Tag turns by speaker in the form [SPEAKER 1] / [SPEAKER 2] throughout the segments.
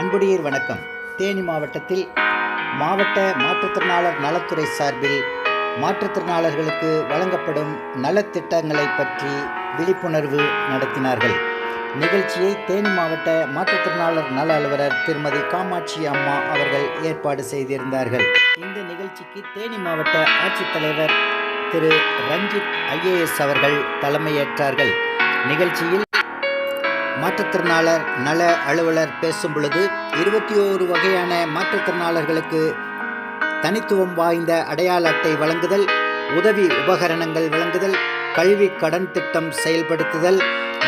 [SPEAKER 1] அன்புடையீர் வணக்கம். தேனி மாவட்டத்தில் மாவட்ட மாற்றுத்திறனாளர் நலத்துறை சார்பில் மாற்றுத்திறனாளர்களுக்கு வழங்கப்படும் நலத்திட்டங்களை பற்றி விழிப்புணர்வு நடத்தினார்கள். நிகழ்ச்சியை தேனி மாவட்ட மாற்றுத்திறனாளர் நல அலுவலர் திருமதி காமாட்சி அம்மா அவர்கள் ஏற்பாடு செய்திருந்தார்கள். இந்த நிகழ்ச்சிக்கு தேனி மாவட்ட ஆட்சித்தலைவர் திரு ரஞ்சித் ஐஏஎஸ் அவர்கள் தலைமையேற்றார்கள். நிகழ்ச்சியில் மாற்றுத்திறனாளர் நல அலுவலர் பேசும் பொழுது இருபத்தி ஓரு வகையான மாற்றுத்திறனாளர்களுக்கு தனித்துவம் வாய்ந்த அடையாள அட்டை வழங்குதல் உதவி உபகரணங்கள் வழங்குதல் கல்வி கடன் திட்டம் செயல்படுத்துதல்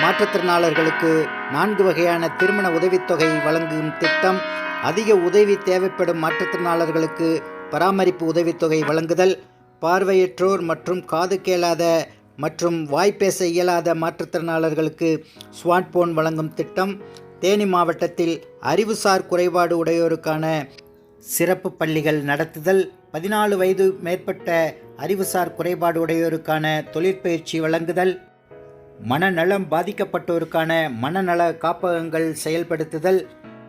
[SPEAKER 1] மாற்றுத்திறனாளர்களுக்கு நான்கு வகையான திருமண உதவித்தொகை வழங்கும் திட்டம் அதிக உதவி தேவைப்படும் மாற்றுத்திறனாளர்களுக்கு பராமரிப்பு உதவித்தொகை வழங்குதல் பார்வையற்றோர் மற்றும் காது கேளாத மற்றும் வாய்ப்பேச இயலாத மாற்றுத்திறனாளர்களுக்கு ஸ்மார்ட் போன் வழங்கும் திட்டம் தேனி மாவட்டத்தில் அறிவுசார் குறைபாடு உடையோருக்கான சிறப்பு பள்ளிகள் நடத்துதல் பதினாலு வயது மேற்பட்ட அறிவுசார் குறைபாடு உடையோருக்கான தொழிற்பயிற்சி வழங்குதல் மனநலம் பாதிக்கப்பட்டோருக்கான மனநல காப்பகங்கள் செயல்படுத்துதல்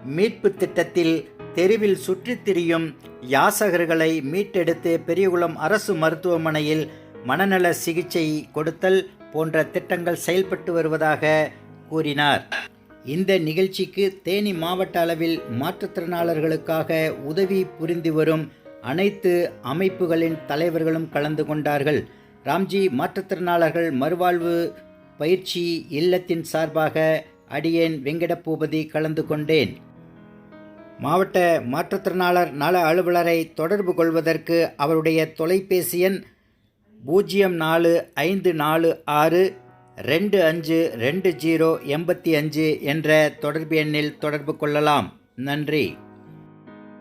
[SPEAKER 1] மீட்பு திட்டத்தில் தெருவில் சுற்றித் திரியும் யாசகர்களை மீட்டெடுத்து பெரியகுளம் அரசு மருத்துவமனையில் மனநல சிகிச்சை கொடுத்தல் போன்ற திட்டங்கள் செயல்பட்டு வருவதாக கூறினார். இந்த நிகழ்ச்சிக்கு தேனி மாவட்ட அளவில் மாற்றுத்திறனாளர்களுக்காக உதவி புரிந்து வரும் அனைத்து அமைப்புகளின் தலைவர்களும் கலந்து கொண்டார்கள். ராம்ஜி மாற்றுத்திறனாளர்கள் மறுவாழ்வு பயிற்சி இல்லத்தின் சார்பாக அடியேன் வெங்கடபூபதி கலந்து கொண்டேன். மாவட்ட மாற்றுத்திறனாளர் நல அலுவலரை தொடர்பு கொள்வதற்கு அவருடைய தொலைபேசி எண் பூஜ்ஜியம் நாலு ஐந்து நாலு ஆறு ரெண்டு அஞ்சு ரெண்டு ஜீரோ எண்பத்தி அஞ்சு என்ற தொடர்பு எண்ணில் தொடர்பு கொள்ளலாம். நன்றி.